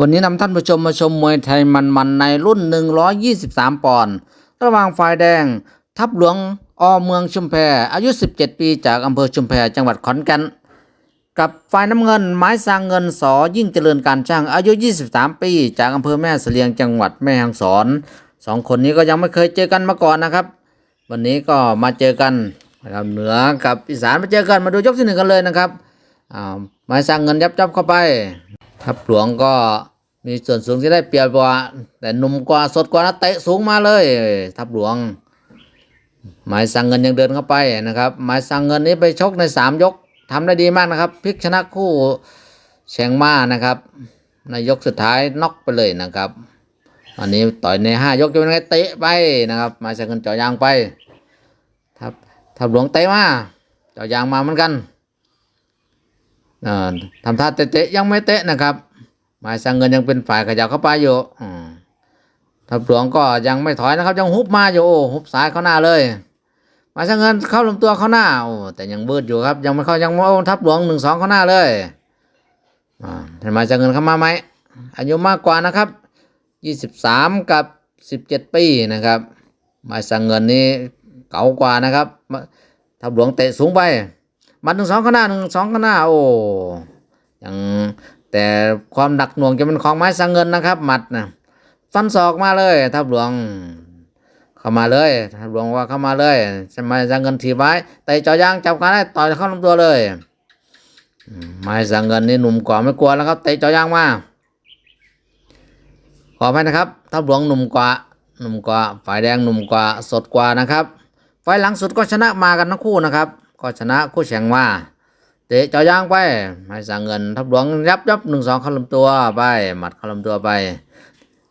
วันนี้นำท่านผู้ชมมาชมมวยไทยมันๆในรุ่น 123 ปอนด์ระหว่างฝ่ายแดง ทัพหลวงอเมืองชุมแพอายุ 17 ปีจากอำเภอชุมแพจังหวัดขอนแก่นกับฝ่ายน้ำเงินไม้สร้างเงินสอยิ่งเจริญการช่างอายุ 23 ปี จากอำเภอแม่เสลียงจังหวัดแม่ฮ่องสอนสองคนนี้ก็ยังไม่เคยเจอกันมาก่อนนะครับ วันนี้ก็มาเจอกันนะครับเหนือกับอีสานมาเจอกันมาดูยกที่หนึ่งกันเลยนะครับไม้สร้างเงินยับยับเข้าไป ทัพหลวงก็มีส่วนสูงที่ได้เปรียบกว่า แต่หนุ่มกว่าสดกว่านะเตะสูงมาเลย ทัพหลวง หมายสั่งเงินยังเดินเข้าไปนะครับ หมายสั่งเงินนี้ไปชกในสามยกทำได้ดีมากนะครับพลิกชนะคู่แชงมานะครับ ในยกสุดท้ายน็อกไปเลยนะครับอันนี้ต่อยในห้ายกจะเป็นไงเตะไปนะครับ หมายสั่งเงินเจาะยางไปทัพทัพหลวงเตะมาเจาะยางมาเหมือนกัน ทำท่าเตะๆยังไม่เตะนะครับหมายสั่งเงินยังเป็นฝ่ายขยับเข้าไปอยู่ทัพหลวงก็ยังไม่ถอยนะครับ ยังฮุบมาอยู่ฮุบซ้ายเข้าหน้าเลยหมายสั่งเงินเข้าลำตัวเข้าหน้าโอ้แต่ยังเบิดอยู่ครับ ยังไม่เข้ายังไม่เอาทัพหลวงหนึ่งสองเข้าหน้าเลยอ่าแต่หมายสั่งเงินเข้ามาไหมอายุมากกว่านะครับยี่สิบสามกับสิบเจ็ดปีนะครับหมายสั่งเงินนี้เก่ากว่านะครับทัพหลวงเตะสูงไป มัดหนึ่งสองข้างหน้าหนึ่งสองข้างหน้า โอ้ยังแต่ความหนักหน่วงจะเป็นของไม้สังเงินนะครับ หมัดนะฟันศอกมาเลยทับหลวง เข้ามาเลยทับหลวงว่าเข้ามาเลยจะม้สังเงินทีบไว้แต่จอยางจับกันได้ต่อยเข้าลำตัวเลยไม้สังเงินนี่หนุ่มกว่าไม่กลัวแล้วครับเตะจอยางมาขออภัยนะครับทับหลวงหนุ่มกว่าหนุ่มกว่าฝ่ายแดงหนุ่มกว่าสดกว่านะครับ ฝ่ายหลังสุดก็ชนะมากันทั้งคู่นะครับ ก็ชนะคู่แข่งมาเตะเจอยางไปไม่สั่งเงินทับหลวงยับยับหนึ่งสองเข้าลำตัวไปหมัดเข้าลำตัวไป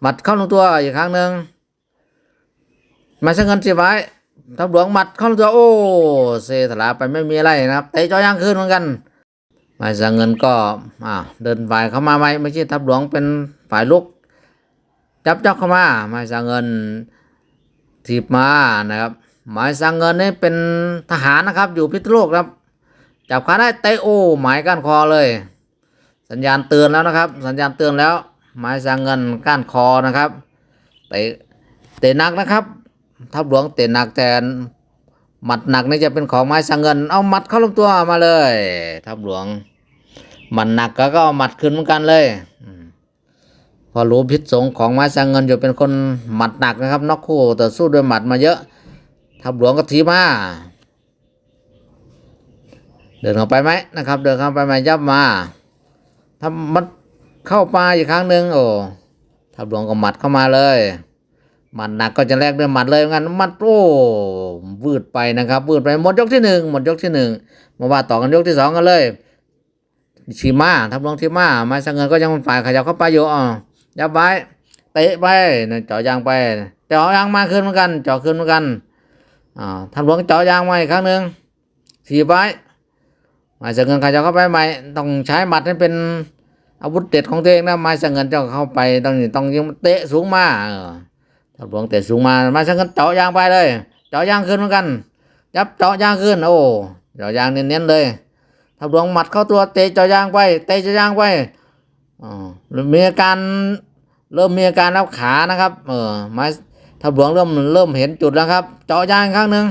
หมัดเข้าลำตัวอีกครั้งหนึ่งม่สั่งเงินสิไว้ทับหลวงหมัดเข้าลำตัวโอ้เซถลาไปไม่มีอะไรนะครับเตะเจอยางขึ้นเหมือนกันไม่สั่งเงินก็อ่าเดินฝ่ายเข้ามาไหมไม่ใช่ทับหลวงเป็นฝ่ายลุกจับจับเข้ามาไม่สั่งเงินถีบมานะครับ หมายสังเงินนี่เป็นทหารนะครับ อยู่พิษโลกครับ จับขาได้เตะโอ้หมายก้านคอเลย สัญญาณเตือนแล้วนะครับ สัญญาณเตือนแล้ว หมายสังเงินก้านคอนะครับเตะเตะหนักนะครับ ทับหลวงเตะหนักแต่หมัดหนักนี่จะเป็นของไม้สังเงิน เอาหมัดเข้าลำตัวมาเลย ทับหลวงหมัดหนักก็ก็เอาหมัดขึ้นเหมือนกันเลยพอรู้พิษสงของไม้สังเงินอยู่เป็นคนหมัดหนักนะครับนอกคู่แต่สู้ด้วยหมัดมาเยอะ ทับหลวงก็ทีมาเดินเข้าไปไหมนะครับ เดินเข้าไปไหมยับมาถ้ามันเข้ามาอีกครั้งหนึ่งโอ้ทับหลวงก็หมัดเข้ามาเลยหมัดหนักก็จะแลกด้วยหมัดเลยงั้นมัดโอ้วืดไปนะครับวืดไปหมดยกที่หนึ่งหมดยกที่หนึ่งมาว่าต่อกันยกที่สองกันเลยชีมาทับหลวงชีมาไม้สังเงินก็ยังฝ่ายขยับเข้าไปอยู่อะยับไว้เตะไปเจาะยางไปเจาะยางมาขึ้นเหมือนกันเจาะขึ้นเหมือนกัน อ่าทำหลวงเจาะยางมาอีกครั้งหนึ่งถีบไว้หมายสังเงินใครจะเข้าไปใหม่ต้องใช้หมัดให้เป็นอาวุธเด็ดของตัวเองนะหมายสังเงินจะเข้าไปต้องต้องยิงเตะสูงมาทำหลวงเตะสูงมาหมายสังเงินเจาะยางไปเลย เจาะยางขึ้นเหมือนกันยับเจาะยางขึ้น โอ้เจาะยางเน้นๆเลยทำหลวงหมัดเข้าตัวเตะเจาะยางไป เตะเจาะยางไปอ๋อมีอาการเริ่มมีอาการแล้วขานะครับ เออไม้ ถ้าหลวงเริ่มเริ่มเห็นจุดแล้วครับ เจาะยางอีกครั้งหนึ่ง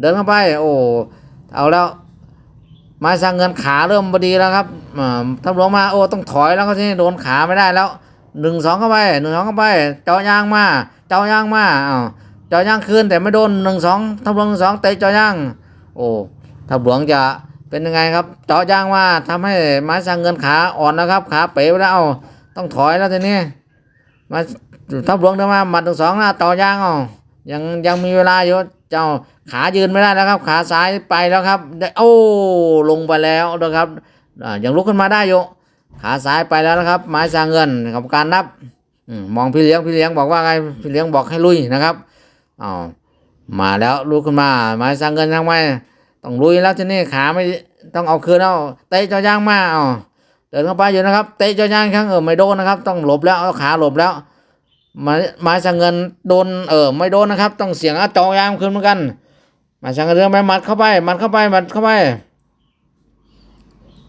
เดินเข้าไป โอ้เอาแล้วไม้สร้างเงินขาเริ่มบดีแล้วครับถ้าหลวงมาโอ้ต้องถอยแล้วก็ที่โดนขาไม่ได้แล้วหนึ่งสองเข้าไปหนึ่งสองเข้าไป เจาะยางมา เจาะยางมาอ้าวเจาะยางคืนแต่ไม่โดนหนึ่งสองถ้าหลวงสองเตะเจาะยางโอ้ถ้าหลวงจะเป็นยังไงครับ เจาะยางมาทำให้ไม้สร้างเงินขาอ่อนนะครับ ขาเป๋ไปแล้วต้องถอยแล้วทีนี้ มาทับหลวงเดินมาหมัดถึงสองหน้าต่อยางอ๋อยังยังมีเวลาอยู่เจ้าขายืนไม่ได้แล้วครับ ขาซ้ายไปแล้วครับได้โอ้ลงไปแล้วนะครับยังลุกขึ้นมาได้อยู่ขาซ้ายไปแล้วนะครับไม้สร้างเงินกับการนับมองพี่เลี้ยงพี่เลี้ยงบอกว่าไงพี่เลี้ยงบอกให้ลุยนะครับอ๋อมาแล้วลุกขึ้นมาไม้สร้างเงินทำไมต้องลุยแล้วทีนี้ขาไม่ต้องเอาคืนเอาเตะเจอยางมาอ๋อ เดินเข้าไปอยู่นะครับ เตะเจอยางครั้งเออไม่โดนนะครับ ต้องหลบแล้วเอาขาหลบแล้วไม้ไม้สังเงินโดนเออไม่โดนนะครับ ต้องเสียงอะจอยามขึ้นเหมือนกันไม้สังเงินเรื่องไปมัดเข้าไป มัดเข้าไปมัดเข้าไป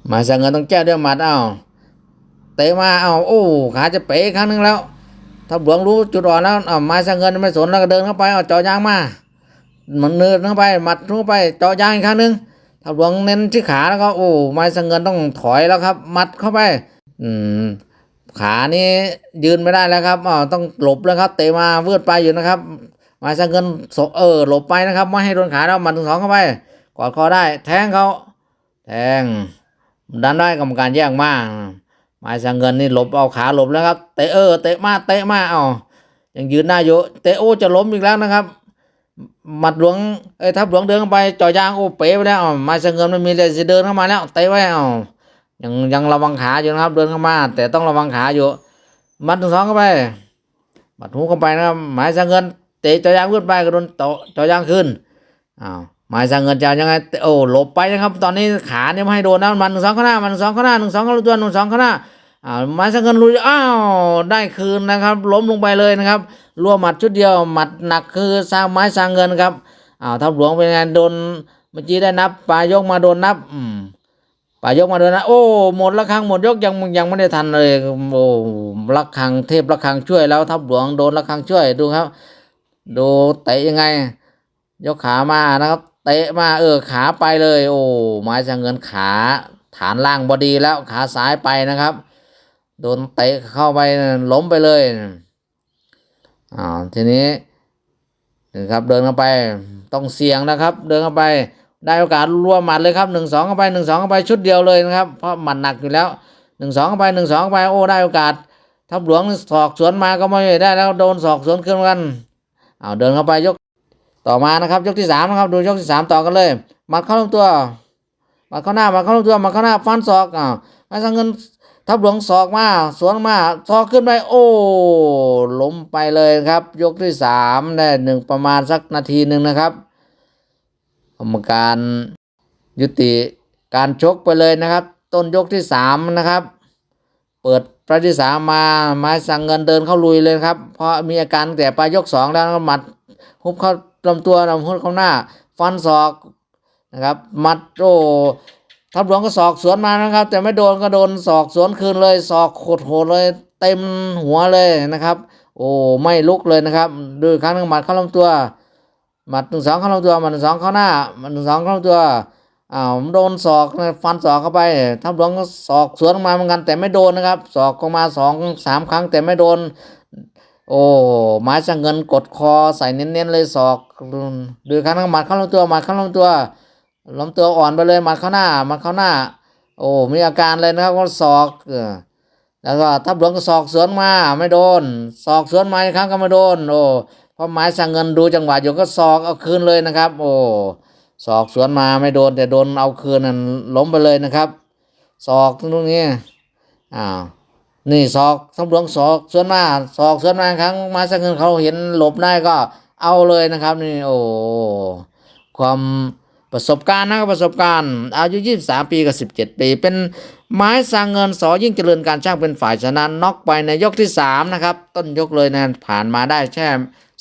ไม้สังเงินต้องแก้ด้วยหมัดเอาเตะมาเอาโอ้ขาจะเป๋อีกครั้งหนึงแล้วถ้าหลวงรู้จุดอ่อนแล้วเอาไม้สังเงินไม่สนแล้วก็เดินเข้าไปเอาจาะยางมามันเนินเข้าไปหมัดเข้าไปจาะยางอีกครั้งหนึง ถ้าหลวงเน้นที่ขาแล้วก็โอ้ไม้สังเงินต้องถอยแล้วครับ มัดเข้าไป อืม ขานี่ยืนไม่ได้แล้วครับอ๋อต้องหลบแล้วครับ เตะมาเวืดไปอยู่นะครับไม้สังเงินสเออหลบไปนะครับ ไม่ให้โดนขาแล้วมันถึงสองเข้าไปกอดคอได้ แทงเขาแทงดันได้กรรมการแย่งมากไม้สังเงินนี่หลบเอาขาหลบแล้วครับเตะเออเตะมาเตะมาเอายังยืนหน้าอยู่เตะโอจะล้มอีกแล้วนะครับ มัดหลวงเอ้ทับหลวงเดินเข้าไปจ่อยางโอ้เป๋ไปแล้วอ้าวไม้สังเงินมันมีเลยจะเดินเข้ามาแล้วเตะไว้เอายังยังระวังขาอยู่นะครับเดินเข้ามา แต่ต้องระวังขาอยู่ มัดหนึ่งสองเข้าไปหมัดหูเข้าไปนะครับไม้สังเงินเตะจ่อยางขึ้นไปก็โดนโตจ่อยางขึ้นอ้าวไม้สังเงินจะยังไงเตะโอ้หลบไปนะครับ ตอนนี้ขาเนี่ยไม่ให้โดนนะมันหนึ่งสองข้างหน้ามันหนึ่งสองข้างหน้าหนึ่งสองข้างตัวหนึ่งสองข้างหน้า อ้าไม้สังเงินลุยอ้าวได้คืนนะครับ ล้มลงไปเลยนะครับรัวหมัดชุดเดียวหมัดหนักคือสร้างไม้สร้างเงินครับอ้าวทัพหลวงเป็นไงโดนเมื่อกี้ได้นับปลายกมาโดนนับอืมปลายกมาโดนนะโอ้หมดละครั้งหมดยกยังยังไม่ได้ทันเลยโอ้ละครังเทพละครังช่วยแล้วทัพหลวงโดนละครังช่วยดูครับ ดูเตะยังไง ยกขามานะครับ เตะมาเออขาไปเลย โอ้ไม้สังเงินขาฐานล่างบอดีแล้วขาซ้ายไปนะครับ โดนเตะเข้าไปล้มไปเลยอ้าทีนี้นะครับเดินเข้าไปต้องเสี่ยงนะครับ เดินเข้าไปได้โอกาสรัวหมัดเลยครับหนึ่งสองเข้าไปหนึ่งสองเข้าไปชุดเดียวเลยนะครับ เพราะหมัดหนักอยู่แล้วหนึ่งสองเข้าไปหนึ่งสองเข้าไปโอ้ได้โอกาสทัพหลวงสอกสวนมาก็ไม่ได้แล้วโดนสอกสวนขึ้นเหมือนกันเอาเดินเข้าไปยกต่อมานะครับ ยกที่สามนะครับ ดูยกที่สามต่อกันเลยหมัดเข้าลำตัวหมัดเข้าหน้าหมัดเข้าลำตัวหมัดเข้าหน้าฟันศอกอ่าวมาสังเงิน ทัพหลวงศอกมาสวนมาศอกขึ้นไปโอ้ล้มไปเลยครับ ยกที่สามได้หนึ่งประมาณสักนาทีหนึ่งนะครับกรรมการยุติการชกไปเลยนะครับ ต้นยกที่สามนะครับ เปิดประที่สามมาไม้สั่งเงินเดินเข้าลุยเลยครับ เพราะมีอาการแต่ปลายยกสองแล้วหมัดฮุบเข้าลำตัวนำหุบเข้าหน้า ฟันศอกนะครับมัดโอ ทัพหลวงก็ศอกสวนมานะครับ แต่ไม่โดนก็โดนศอกสวนคืนเลยศอกโคตรโหดเลย เต็มหัวเลยนะครับ โอ้ไม่ลุกเลยนะครับ ดูอีกครั้งหนึ่งหมัดเข้าลำตัวหมัดหนึ่งสองเข้าลำตัวหมัดหนึ่งสองเข้าหน้าหมัดหนึ่งสองเข้าลำตัวอ้าวโดนศอกฟันศอกเข้าไปทัพหลวงก็ศอกสวนมาเหมือนกันแต่ไม่โดนนะครับศอกออกมาสองสามครั้งแต่ไม่โดน โอ้ไม้สังเงินกดคอใส่เน้นๆเลยศอกดูอีกครั้งหนึ่งหมัดเข้าลำตัวหมัดเข้าลำตัว ลำตัวอ่อนไปเลยหมัดเข้าหน้าหมัดเข้าหน้า โอ้มีอาการเลยนะครับก็ศอกแล้วก็ทับหลวงก็ศอกสวนมาไม่โดนศอกสวนมาอีกครั้งก็ไม่โดนโอ้พราะไม้สั่งเงินดูจังหวะอยู่ก็ศอกเอาคืนเลยนะครับ โอ้ศอกสวนมาไม่โดนแต่โดนเอาคืนนั่นล้มไปเลยนะครับศอกตรงนี้อ้าวนี่ศอกทับหลวงศอกสวนมาศอกสวนมาครั้งไม้สั่งเงินเขาเห็นหลบได้ก็เอาเลยนะครับ นี่โอ้ความ ประสบการณ์นะครับประสบการณ์อายุ 23 ปีกับ 17 ปี เป็นไม้สร้างเงินสอยิ่งเจริญการช่างเป็นฝ่ายชนะน็อกไปในยกที่ 3 นะครับ ต้นยกเลยนะผ่านมาได้แค่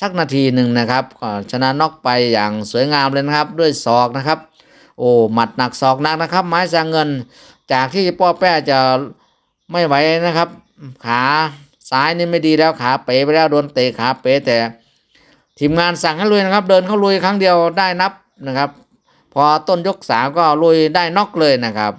สักนาทีหนึ่งนะครับชนะน็อกไปอย่างสวยงามเลยนะครับ ด้วยศอกนะครับ โอ้หมัดหนักศอกหนักนะครับ ไม้สร้างเงินจากที่ป้อแป้จะไม่ไหวนะครับ ขาซ้ายนี่ไม่ดีแล้วขาเป๋ไปแล้วโดนเตะขาเป๋แต่ ทีมงานสั่งให้ลุยนะครับ เดินเข้าลุยครั้งเดียวได้นับนะครับ พอต้นยกสามก็ลุยได้น็อกเลยนะครับ